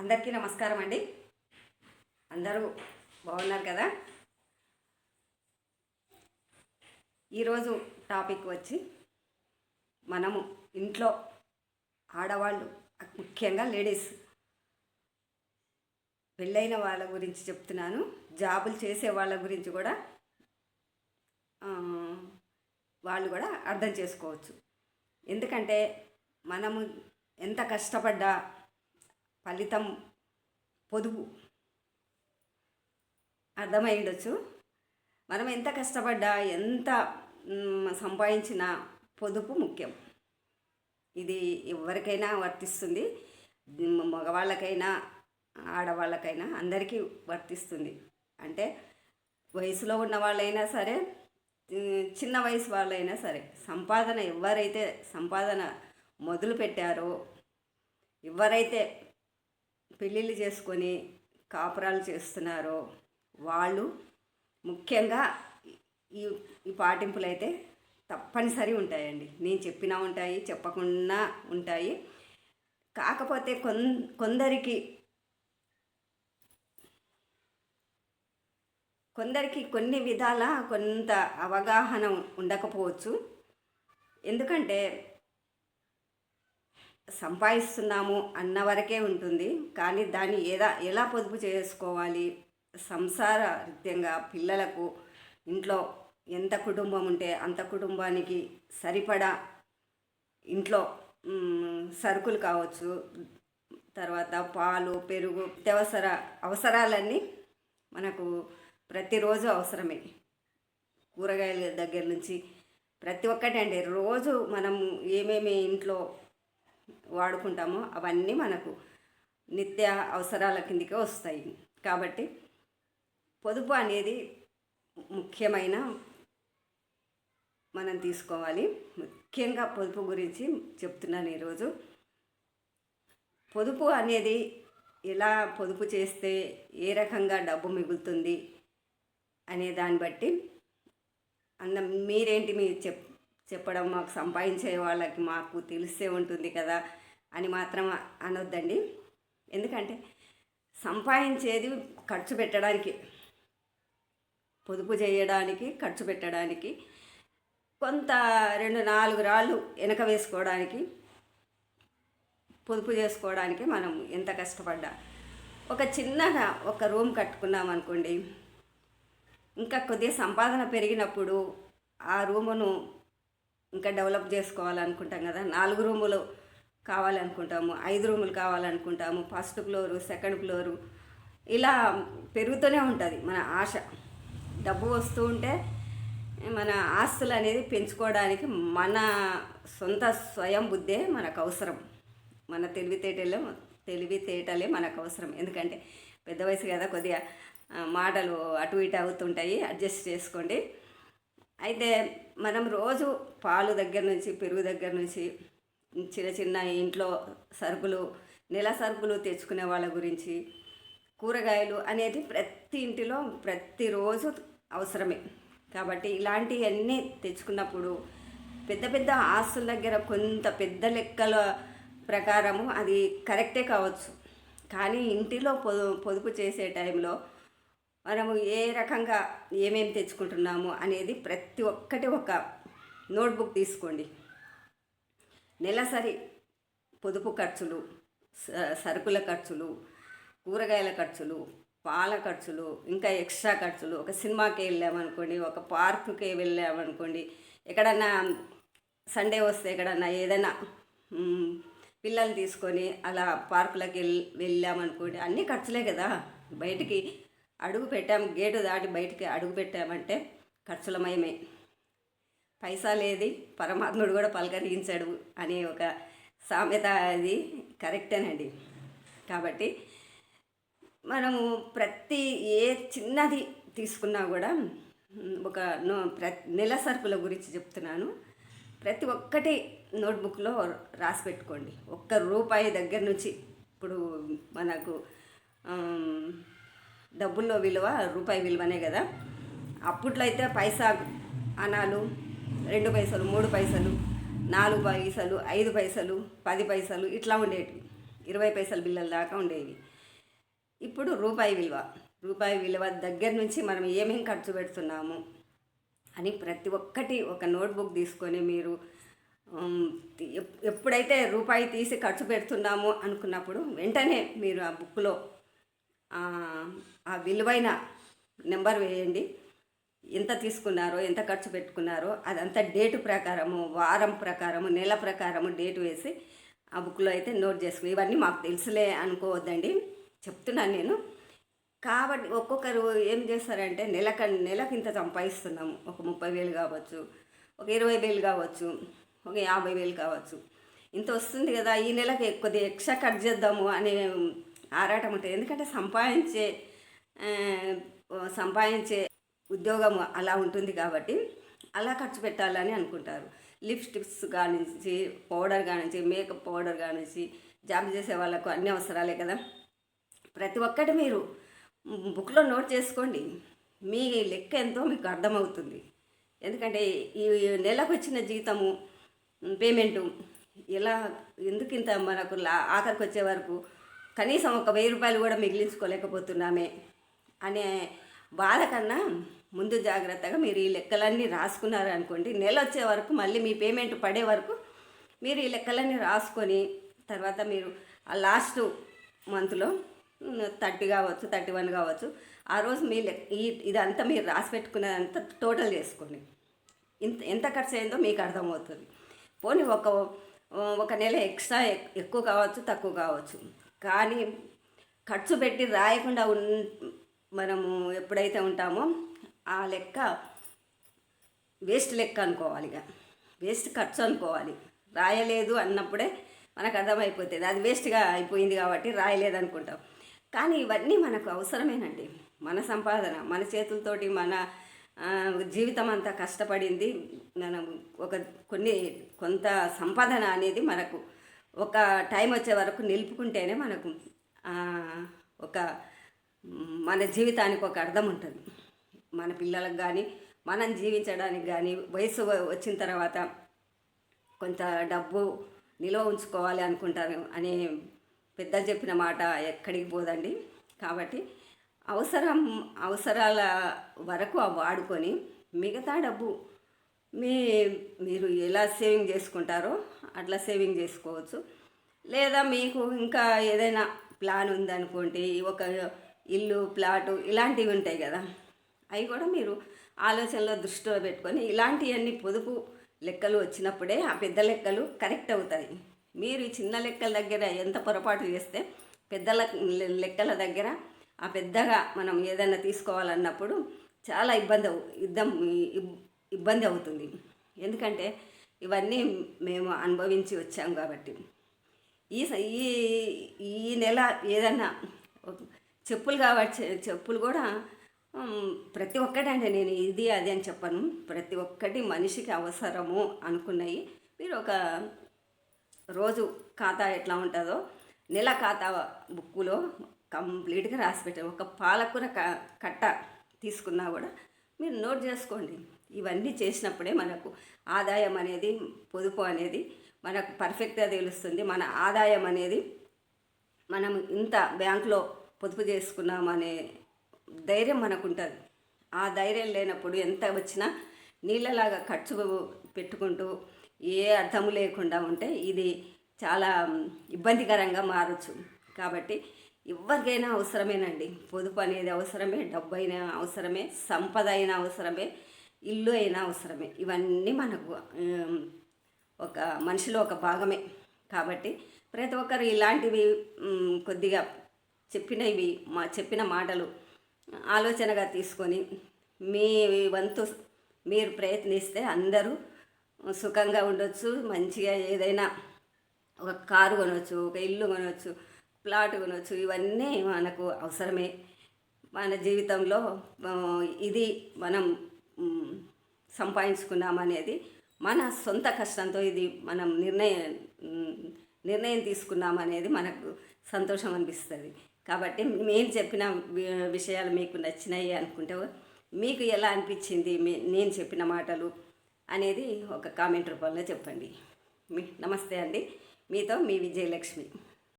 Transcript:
అందరికీ నమస్కారం అండి. అందరూ బాగున్నారు కదా? ఈరోజు టాపిక్ వచ్చి మనము ఇంట్లో ఆడవాళ్ళు ముఖ్యంగా లేడీస్ పెళ్ళైన వాళ్ళ గురించి చెప్తున్నాను. జాబులు చేసే వాళ్ళ గురించి కూడా వాళ్ళు కూడా అర్థం చేసుకోవచ్చు. ఎందుకంటే మనము ఎంత కష్టపడ్డా ఫలితం పొదుపు. అర్థమైండొచ్చు మనం ఎంత కష్టపడ్డా ఎంత సంపాదించినా పొదుపు ముఖ్యం. ఇది ఎవరికైనా వర్తిస్తుంది. మగవాళ్ళకైనా ఆడవాళ్ళకైనా అందరికీ వర్తిస్తుంది. అంటే వయసులో ఉన్న వాళ్ళైనా సరే చిన్న వయసు వాళ్ళైనా సరే సంపాదన ఎవరైతే సంపాదన మొదలు పెట్టారో ఎవరైతే పెళ్ళిళ్ళు చేసుకొని కాపురాలు చేస్తున్నారో వాళ్ళు ముఖ్యంగా ఈ ఈ పాటింపులు అయితే తప్పనిసరి ఉంటాయండి. నేను చెప్పినా ఉంటాయి చెప్పకుండా ఉంటాయి. కాకపోతే కొన్ కొందరికి కొందరికి కొన్ని విధాల కొంత అవగాహన ఉండకపోవచ్చు. ఎందుకంటే సంపాదిస్తున్నాము అన్న వరకే ఉంటుంది. కానీ దాన్ని ఎలా ఎలా పొదుపు చేసుకోవాలి? సంసార రీత్యంగా పిల్లలకు ఇంట్లో ఎంత కుటుంబం ఉంటే అంత కుటుంబానికి సరిపడా ఇంట్లో సరుకులు కావచ్చు తర్వాత పాలు పెరుగు అత్యవసర అవసరాలన్నీ మనకు ప్రతిరోజు అవసరమే. కూరగాయల దగ్గర నుంచి ప్రతి ఒక్కటి అండి రోజు మనం ఏమేమి ఇంట్లో వాడుకుంటామో అవన్నీ మనకు నిత్య అవసరాల కిందకే వస్తాయి. కాబట్టి పొదుపు అనేది ముఖ్యమైన మనం తీసుకోవాలి. ముఖ్యంగా పొదుపు గురించి చెప్తున్నాను ఈరోజు. పొదుపు అనేది ఎలా పొదుపు చేస్తే ఏ రకంగా డబ్బు మిగులుతుంది అనే దాన్ని బట్టి అన్న మీరేంటి మీరు చెప్ చెప్పడం మాకు సంపాదించే వాళ్ళకి మాకు తెలిసే ఉంటుంది కదా అని మాత్రం అనొద్దండి. ఎందుకంటే సంపాదించేది ఖర్చు పెట్టడానికి పొదుపు చేయడానికి ఖర్చు పెట్టడానికి కొంత రెండు నాలుగు రాళ్ళు వెనక వేసుకోవడానికి పొదుపు చేసుకోవడానికి మనం ఎంత కష్టపడ్డా. ఒక చిన్నగా ఒక రూమ్ కట్టుకున్నాం అనుకోండి ఇంకా కొద్దిగా సంపాదన పెరిగినప్పుడు ఆ రూమును ఇంకా డెవలప్ చేసుకోవాలనుకుంటాం కదా. నాలుగు రూములు కావాలనుకుంటాము ఐదు రూములు కావాలనుకుంటాము ఫస్ట్ ఫ్లోరు సెకండ్ ఫ్లోరు ఇలా పెరుగుతూనే ఉంటుంది మన ఆశ. డబ్బు వస్తూ ఉంటే మన ఆస్తులు అనేది పెంచుకోవడానికి మన సొంత స్వయం బుద్ధే మనకు అవసరం. మన తెలివితేటలే తెలివితేటలే మనకు అవసరం. ఎందుకంటే పెద్ద వయసు కదా కొద్దిగా మాటలు అటు ఇటు అవుతుంటాయి. అడ్జస్ట్ చేసుకోండి. అయితే మనం రోజు పాలు దగ్గర నుంచి పెరుగు దగ్గర నుంచి చిన్న చిన్న ఇంట్లో సరుకులు నెల సరుకులు తెచ్చుకునే వాళ్ళ గురించి కూరగాయలు అనేది ప్రతి ఇంటిలో ప్రతిరోజు అవసరమే. కాబట్టి ఇలాంటివన్నీ తెచ్చుకున్నప్పుడు పెద్ద పెద్ద ఆస్తుల దగ్గర కొంత పెద్ద లెక్కల ప్రకారము అది కరెక్టే కావచ్చు. కానీ ఇంటిలో పొదు పొదుపు చేసే టైంలో మనము ఏ రకంగా ఏమేమి తెచ్చుకుంటున్నాము అనేది ప్రతి ఒక్కటి ఒక నోట్బుక్ తీసుకోండి. నెలసరి పొదుపు ఖర్చులు స- సరుకుల ఖర్చులు కూరగాయల ఖర్చులు పాల ఖర్చులు ఇంకా ఎక్స్ట్రా ఖర్చులు. ఒక సినిమాకి వెళ్ళామనుకోండి ఒక పార్కుకి వెళ్ళామనుకోండి ఎక్కడన్నా సండే వస్తే ఎక్కడన్నా ఏదైనా పిల్లల్ని తీసుకొని అలా పార్కులకు వెళ్ళి వెళ్ళామనుకోండి అన్నీ ఖర్చులే కదా. బయటికి అడుగు పెట్టాం గేటు దాటి బయటికి అడుగు పెట్టామంటే ఖర్చులమయమే. పైసా లేది పరమాత్ముడు కూడా పలకరించాడు అనే ఒక సామెత అది కరెక్టేనండి. కాబట్టి మనము ప్రతి ఏ చిన్నది తీసుకున్నా కూడా ఒక నో ప్ర నెల సరుకుల గురించి చెప్తున్నాను. ప్రతి ఒక్కటి నోట్బుక్లో రాసి పెట్టుకోండి. ఒక్క రూపాయి దగ్గర నుంచి ఇప్పుడు మనకు డబ్బుల్లో విలువ రూపాయి విలువనే కదా. అప్పట్లో అయితే పైసా అనాలు రెండు పైసలు మూడు పైసలు నాలుగు పైసలు ఐదు పైసలు పది పైసలు ఇట్లా ఉండేటివి ఇరవై పైసల బిల్లల దాకా ఉండేవి. ఇప్పుడు రూపాయి విలువ రూపాయి విలువ దగ్గర నుంచి మనం ఏమేం ఖర్చు పెడుతున్నాము అని ప్రతి ఒక్కటి ఒక నోట్బుక్ తీసుకొని మీరు ఎప్పుడైతే రూపాయి తీసి ఖర్చు పెడుతున్నామో అనుకున్నప్పుడు వెంటనే మీరు ఆ బుక్లో ఆ విలువైన నెంబర్ వేయండి. ఎంత తీసుకున్నారో ఎంత ఖర్చు పెట్టుకున్నారో అదంతా డేటు ప్రకారము వారం ప్రకారము నెల ప్రకారము డేట్ వేసి ఆ బుక్లో అయితే నోట్ చేసుకుని ఇవన్నీ మాకు తెలుసులే అనుకోవద్దండి. చెప్తున్నాను నేను. కాబట్టి ఒక్కొక్కరు ఏం చేస్తారంటే నెలక నెలకు ఇంత సంపాదిస్తున్నాము. ఒక ముప్పై వేలు కావచ్చు ఒక ఇరవై వేలు కావచ్చు ఒక యాభై వేలు కావచ్చు. ఇంత వస్తుంది కదా ఈ నెలకి కొద్దిగా ఎక్స్ట్రా కట్ చేద్దాము అనే ఆరాటం ఉంటుంది. ఎందుకంటే సంపాదించే సంపాదించే ఉద్యోగం అలా ఉంటుంది కాబట్టి అలా ఖర్చు పెట్టాలని అనుకుంటారు. లిప్స్టిక్స్ కానించి పౌడర్ కానించి మేకప్ పౌడర్ కానించి జాబ్ చేసే వాళ్ళకు అన్ని అవసరాలే కదా. ప్రతి ఒక్కటి మీరు బుక్లో నోట్ చేసుకోండి. మీ లెక్క ఎంతో మీకు అర్థమవుతుంది. ఎందుకంటే ఈ నెలకు వచ్చిన జీతము పేమెంటు ఇలా ఎందుకు ఇంత మనకు లా ఆఖరికి వచ్చే వరకు కనీసం ఒక వెయ్యి రూపాయలు కూడా మిగిలించుకోలేకపోతున్నామే అనే బాధ కన్నా ముందు జాగ్రత్తగా మీరు ఈ లెక్కలన్నీ రాసుకున్నారు అనుకోండి నెల వచ్చే వరకు మళ్ళీ మీ పేమెంట్ పడే వరకు మీరు ఈ లెక్కలన్నీ రాసుకొని తర్వాత మీరు ఆ లాస్ట్ మంత్లో థర్టీ కావచ్చు థర్టీ వన్ కావచ్చు ఆ రోజు మీ లెక్క ఈ ఇదంతా మీరు రాసి పెట్టుకున్నదంతా టోటల్ చేసుకోండి. ఇంత ఎంత ఖర్చు అయిందో మీకు అర్థమవుతుంది. పోనీ ఒక ఒక నెల ఎక్స్ట్రా ఎక్కువ కావచ్చు తక్కువ కావచ్చు. కానీ ఖర్చు పెట్టి రాయకుండా ఉన్ మనము ఎప్పుడైతే ఉంటామో ఆ లెక్క వేస్ట్ లెక్క అనుకోవాలి ఇక. వేస్ట్ ఖర్చు అనుకోవాలి. రాయలేదు అన్నప్పుడే మనకు అర్థమైపోతుంది. అది వేస్ట్గా అయిపోయింది కాబట్టి రాయలేదు అనుకుంటాం. కానీ ఇవన్నీ మనకు అవసరమేనండి. మన సంపాదన మన చేతులతోటి మన జీవితం అంతా కష్టపడింది. మనం ఒక కొన్ని కొంత సంపాదన అనేది మనకు ఒక టైం వచ్చే వరకు నిలుపుకుంటేనే మనకు ఒక మన జీవితానికి ఒక అర్థం ఉంటుంది. మన పిల్లలకు కానీ మనం జీవించడానికి కానీ వయసు వచ్చిన తర్వాత కొంత డబ్బు నిల్వ ఉంచుకోవాలి అనుకుంటారు అనే పెద్ద చెప్పిన మాట ఎక్కడికి పోదండి. కాబట్టి అవసరం అవసరాల వరకు వాడుకొని మిగతా డబ్బు మీ మీరు ఎలా సేవింగ్ చేసుకుంటారో అట్లా సేవింగ్ చేసుకోవచ్చు. లేదా మీకు ఇంకా ఏదైనా ప్లాన్ ఉందనుకోండి ఒక ఇల్లు ప్లాటు ఇలాంటివి ఉంటాయి కదా. అవి కూడా మీరు ఆలోచనలో దృష్టిలో పెట్టుకొని ఇలాంటివన్నీ పొదుపు లెక్కలు వచ్చినప్పుడే ఆ పెద్ద లెక్కలు కరెక్ట్ అవుతాయి. మీరు ఈ చిన్న లెక్కల దగ్గర ఎంత పొరపాటు చేస్తే పెద్ద లెక్కల దగ్గర ఆ పెద్దగా మనం ఏదైనా తీసుకోవాలన్నప్పుడు చాలా ఇబ్బంది అవు యుద్ధం ఇబ్- ఇబ్బంది అవుతుంది. ఎందుకంటే ఇవన్నీ మేము అనుభవించి వచ్చాం కాబట్టి. ఈ ఈ ఈ నెల ఏదన్నా చెప్పులు కావచ్చు చెప్పులు కూడా ప్రతి ప్రతి ఒక్కటండి నేను ఇది అది అని చెప్పను. ప్రతి ఒక్కటి మనిషికి అవసరము అనుకున్నాయి. మీరు ఒక రోజు ఖాతా ఎట్లా ఉంటుందో నెల ఖాతా బుక్కులో కంప్లీట్గా రాసి పెట్టారు ఒక పాలకూర క- కట్ట తీసుకున్నా కూడా మీరు నోట్ చేసుకోండి. ఇవన్నీ చేసినప్పుడే మనకు ఆదాయం అనేది పొదుపు అనేది మనకు పర్ఫెక్ట్గా తెలుస్తుంది. మన ఆదాయం అనేది మనం ఇంత బ్యాంకులో పొదుపు చేసుకున్నామనే ధైర్యం మనకు ఉంటుంది ఆ ధైర్యం లేనప్పుడు ఎంత వచ్చినా నీళ్ళలాగా ఖర్చు పెట్టుకుంటూ ఏ అర్థము లేకుండా ఉంటే ఇది చాలా ఇబ్బందికరంగా మారచ్చు. కాబట్టి ఎవరికైనా అవసరమేనండి. పొదుపు అనేది అవసరమే డబ్బు అయినా అవసరమే సంపద అయినా అవసరమే. ఇల్లు అయినా అవసరమే. ఇవన్నీ మనకు ఒక మనిషిలో ఒక భాగమే. కాబట్టి ప్రతి ఒక్కరు ఇలాంటివి కొద్దిగా చెప్పినవి మా చెప్పిన మాటలు ఆలోచనగా తీసుకొని మీ వంతు మీరు ప్రయత్నిస్తే అందరూ సుఖంగా ఉండొచ్చు మంచిగా ఏదైనా ఒక కారు కొనవచ్చు ఒక ఇల్లు కొనవచ్చు ప్లాట్ కొనవచ్చు ఇవన్నీ మనకు అవసరమే. మన జీవితంలో ఇది మనం సంపాదించుకున్నామనేది మన సొంత కష్టంతో ఇది మనం నిర్ణయం నిర్ణయం తీసుకున్నామనేది మనకు సంతోషం అనిపిస్తుంది. కాబట్టి నేను చెప్పిన వి- విషయాలు మీకు నచ్చినాయి అనుకుంటే మీకు ఎలా అనిపించింది నేను చెప్పిన మాటలు అనేది ఒక కామెంట్ రూపంలో చెప్పండి. మీ నమస్తే అండి. మీతో మీ విజయలక్ష్మి.